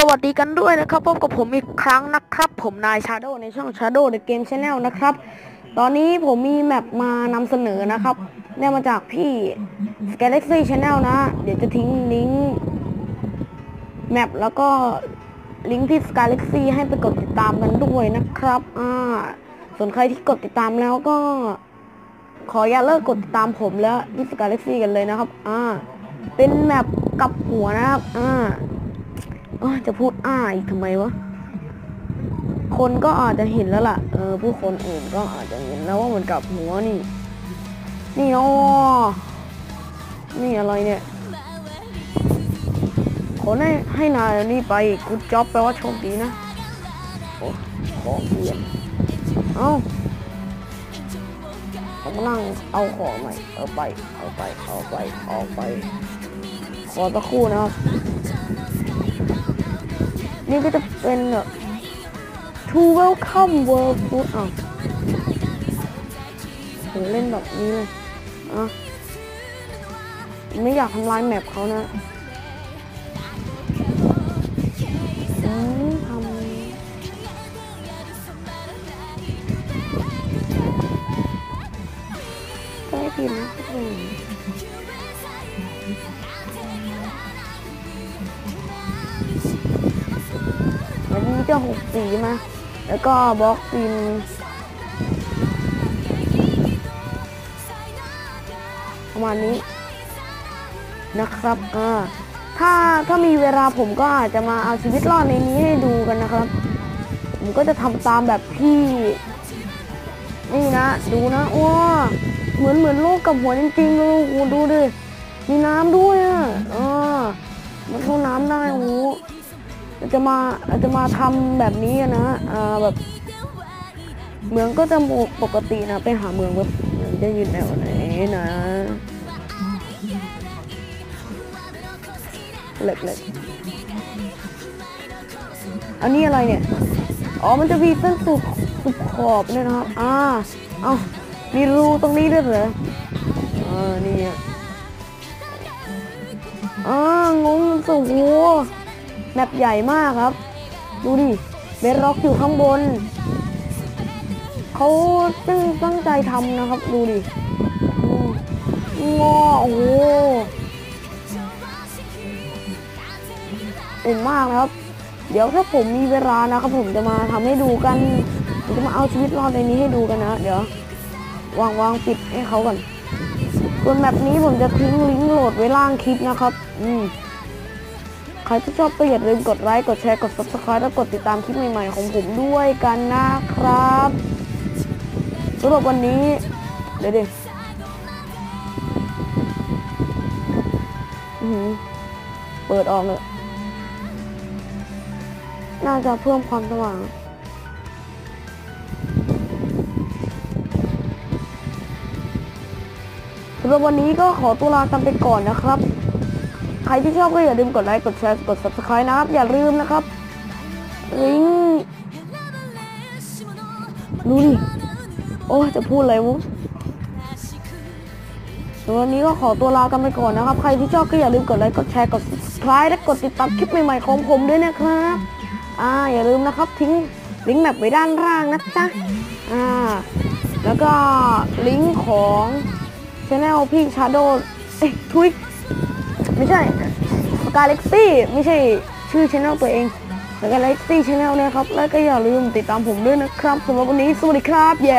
สวัสดีกันด้วยนะครับพบกับผมอีกครั้งนะครับ ผมนายชาโดในช่อง Shadow The Game Channel นะครับ ตอนนี้ผมมีแมปมานำเสนอนะครับเนี่ยมาจากพี่ Galaxy Channel นะ เดี๋ยวจะทิ้งลิงก์แมปแล้วก็ลิงก์ที่ Galaxy ให้ไปกดติดตามกันด้วยนะครับอ่าส่วนใครที่กดติดตามแล้วก็ ขออย่าเลิกกดติดตามผมและพี่ Galaxy กันเลยนะครับอ่าเป็นแมปกับหัวนะครับอ่า เอ้จะพูดอ้าอีกทำไมวะ คนก็อาจจะเห็นแล้วล่ะ เออ ผู้คนอื่นก็อาจจะเห็นแล้วว่ามันกลับหัวนี่ นี่อ๋อนี่อะไรเนี่ยขอให้ให้นายนี่ไปกูจ็อบแปลว่าโชคดีนะโอ้ขอเปลี่ยนเอ้าผมกำลังเอาของใหม่เอาไป เอาไป เอาไป เอาไป ขอสักครู่นะครับ นี่ก็จะเป็นแบบ to welcome world food อะโหเล่นแบบนี้เลยอะไม่อยากทำลายแมปเขานะอืมทำก็ไม่ผิดนะก็เป็น นี้วันนี้จะหกสีมา แล้วก็บล็อกฟินประมาณนี้นะครับอ่าถ้าถ้ามีเวลาผมก็อาจจะมาเอาชีวิตรอดในนี้ให้ดูกันนะครับ ผมก็จะทำตามแบบพี่ นี่นะ ดูนะว้าเหมือนเหมือนโลกกับหัวจริงๆเลยโอ้ดูดิมีน้ำด้วยอะอ่ามันเข้าน้ำได้โอ้โหเรา จะมาจะมาทำแบบนี้นะอ่าแบบเมืองก็จะปกตินะ ไปหาเมืองแบบจะอยู่แนวไหนนะเล็กเล็กอันนี้อะไรเนี่ย อ๋อ มันจะมีเส้นสุดสุดขอบเนี่ยนะครับ อ่า เอามีรูตรงนี้ด้วยเหรออ่านี่อะอ่างงสุดโห แมปใหญ่มากครับ ดูดิเบสร็อกอยู่ข้างบน เขาตั้งตั้งใจทำนะครับ ดูดิงอโอ้โหเอ็นมากนะครับ เดี๋ยวถ้าผมมีเวลานะครับ ผมจะมาทำให้ดูกันผมจะมาเอาชีวิตรอดในนี้ให้ดูกันนะ เดี๋ยววางวางปิดให้เขาก่อนส่วนแบบนี้ผมจะทิ้งลิงก์โหลดไว้ล่างคลิปนะครับ อืม ใครที่ชอบก็อย่าลืมกดไลค์ กดแชร์ กด subscribe และกดติดตามคลิปใหม่ๆของผมด้วยกันนะครับสำหรับวันนี้ เดี๋ยวดิเปิดออกเลยน่าจะเพิ่มความสว่างสำหรับวันนี้ก็ขอตัวลากันไปก่อนนะครับ ใครที่ชอบก็อย่าลืมกดไลค์ กดแชร์ กด subscribe นะครับ อย่าลืมนะครับลิงก์ดูดิ โอ้จะพูดอะไรวะสำหรับวันนี้ก็ขอตัวลากันไปก่อนนะครับ ใครที่ชอบก็อย่าลืมกดไลค์ กดแชร์ กด subscribe และกดติดตามคลิปใหม่ๆของผมด้วยนะครับ อ่า อย่าลืมนะครับทิ้งลิงก์แบบไว้ด้านล่างนะจ๊ะ อ่า แล้วก็ลิงก์ของช anel พี่ชาโดเอ้ยทุย ไม่ใช่กาเล็กซี่ไม่ใช่ชื่อช anel ตัวเอง Galaxy Channel นะครับ แล้วก็อย่าลืมติดตามผมด้วยนะครับสำหรับวันนี้สวัสดีครับเย้